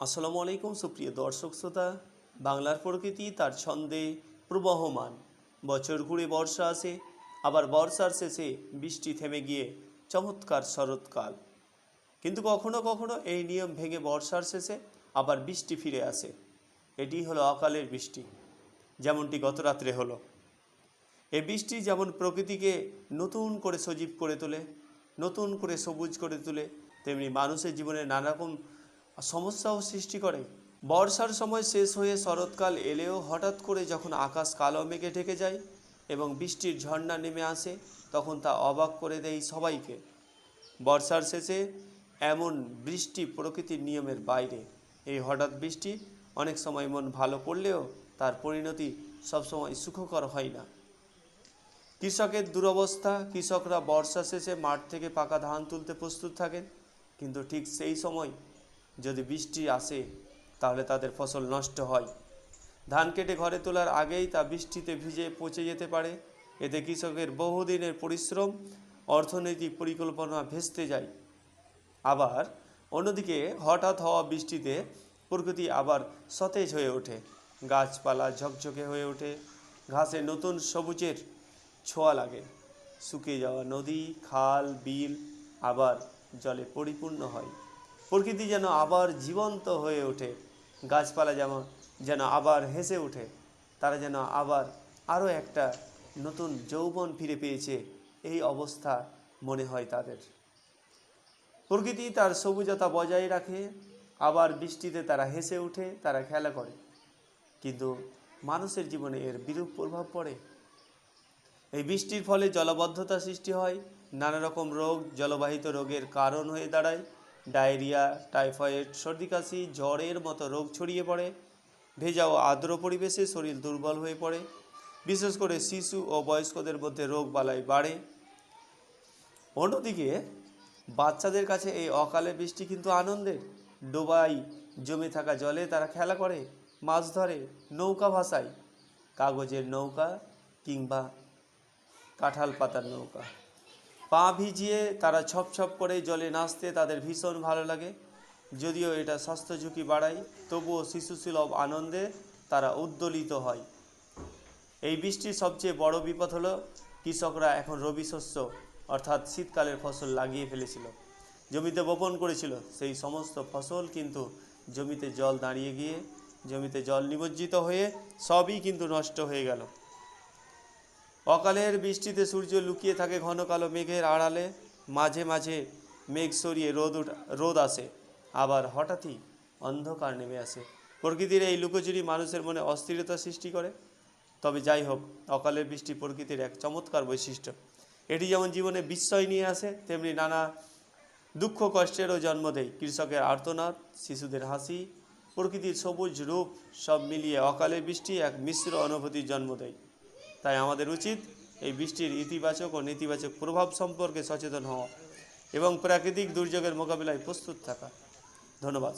আসসালামু আলাইকুম, সুপ্রিয় দর্শক শ্রোতা। বাংলার প্রকৃতি তার ছন্দে প্রবহমান। বছর ঘুরে বর্ষা আসে, আবার বর্ষার শেষে বৃষ্টি থেমে গিয়ে চমৎকার শরৎকাল। কিন্তু কখনো কখনো এই নিয়ম ভেঙে বর্ষার শেষে আবার বৃষ্টি ফিরে আসে। এটি হলো অকালের বৃষ্টি, যেমনটি গত রাত্রে হলো। এই বৃষ্টি যেমন প্রকৃতিকে নতুন করে সজীব করে তোলে, নতুন করে সবুজ করে তোলে, তেমনি মানুষের জীবনে নানা রকম সমস্যাও সৃষ্টি করে। বর্ষার সময় শেষ হয়ে শরৎকাল এলেও হঠাৎ করে যখন আকাশ কালো মেঘে ঢেকে যায় এবং বৃষ্টির ঝর্ণা নেমে আসে, তখন তা অবাক করে দেয় সবাইকে। বর্ষার শেষে এমন বৃষ্টি প্রকৃতির নিয়মের বাইরে। এই হঠাৎ বৃষ্টি অনেক সময় মন ভালো করলেও তার পরিণতি সবসময় সুখকর হয় না। কৃষকের দুরবস্থা, কৃষকরা বর্ষা শেষে মাঠ থেকে পাকা ধান তুলতে প্রস্তুত থাকেন, কিন্তু ঠিক সেই সময় যদি বৃষ্টি আসে, তাহলে তাদের ফসল নষ্ট হয়। ধান কেটে ঘরে তোলার আগেই তা বৃষ্টিতে ভিজে পচে যেতে পারে। এতে কৃষকের বহুদিনের পরিশ্রম, অর্থনৈতিক পরিকল্পনা ভেস্তে যায়। আবার অন্যদিকে হঠাৎ হওয়া বৃষ্টিতে প্রকৃতি আবার সতেজ হয়ে ওঠে। গাছপালা ঝকঝকে হয়ে ওঠে। ঘাসে নতুন সবুজের ছোঁয়া লাগে। শুকিয়ে যাওয়া নদী, খাল, বিল আবার জলে পরিপূর্ণ হয়। প্রকৃতি যেন আবার জীবন্ত হয়ে ওঠে। গাছপালা যেমন যেন আবার হেসে ওঠে, তারা যেন আবার আরও একটা নতুন যৌবন ফিরে পেয়েছে, এই অবস্থা মনে হয় তাদের। প্রকৃতি তার সবুজতা বজায় রাখে, আবার বৃষ্টিতে তারা হেসে ওঠে, তারা খেলা করে। কিন্তু মানুষের জীবনে এর বিরূপ প্রভাব পড়ে। এই বৃষ্টির ফলে জলবদ্ধতা সৃষ্টি হয়, নানা রকম রোগ, জলবাহিত রোগের কারণ হয়ে দাঁড়ায় ডায়রিয়া, টাইফয়েড, সর্দি কাশি, জ্বরের মতো রোগ ছড়িয়ে পড়ে। ভেজা ও আর্দ্র পরিবেশে শরীর দুর্বল হয়ে পড়ে। বিশেষ করে শিশু ও বয়স্কদের মধ্যে রোগ বালাই বাড়ে। অন্যদিকে, বাচ্চাদের কাছে এই অকালে বৃষ্টি কিন্তু আনন্দের ডোবাই জমে থাকা জলে তারা খেলা করে, মাছ ধরে, নৌকা ভাসায়। কাগজের নৌকা কিংবা কাঁঠাল পাতার নৌকা। পা ভিজিয়ে তারা ছপ ছপ করে জলে নাচতে তাদের ভীষণ ভালো লাগে। যদিও এটা স্বাস্থ্য ঝুঁকি বাড়ায়, তবুও শিশুসুলভ আনন্দে তারা উদ্দোলিত হয়। এই বৃষ্টির সবচেয়ে বড় বিপদ হলো, কৃষকরা এখন রবি শস্য অর্থাৎ শীতকালের ফসল লাগিয়ে ফেলেছিল। জমিতে বপন করেছিল, সেই সমস্ত ফসল কিন্তু জমিতে জল দাঁড়িয়ে গিয়ে, জমিতে জল নিমজ্জিত হয়ে সবই কিন্তু নষ্ট হয়ে গেল। অকালের বৃষ্টিতে সূর্য লুকিয়ে থাকে ঘন কালো মেঘের আড়ালে। মাঝে মাঝে মেঘ সরিয়ে রোদ রোদ আসে। আবার হঠাৎই অন্ধকার নেমে আসে। প্রকৃতির এই লুকোচুরি মানুষের মনে অস্থিরতা সৃষ্টি করে। তবে যাই হোক, অকালের বৃষ্টি প্রকৃতির এক চমৎকার বৈশিষ্ট্য। এটি যেমন জীবনে বিস্ময় নিয়ে আসে, তেমনি নানা দুঃখ কষ্টেরও জন্ম দেয়। কৃষকের আর্তনাদ, শিশুদের হাসি, প্রকৃতির সবুজ রূপ সব মিলিয়ে অকালের বৃষ্টি এক মিশ্র অনুভূতির জন্ম দেয়। তাই আমাদের উচিত এই বৃষ্টির ইতিবাচক ও নেতিবাচক প্রভাব সম্পর্কে সচেতন হওয়া এবং প্রাকৃতিক দুর্যোগের মোকাবিলায় প্রস্তুত থাকা। ধন্যবাদ।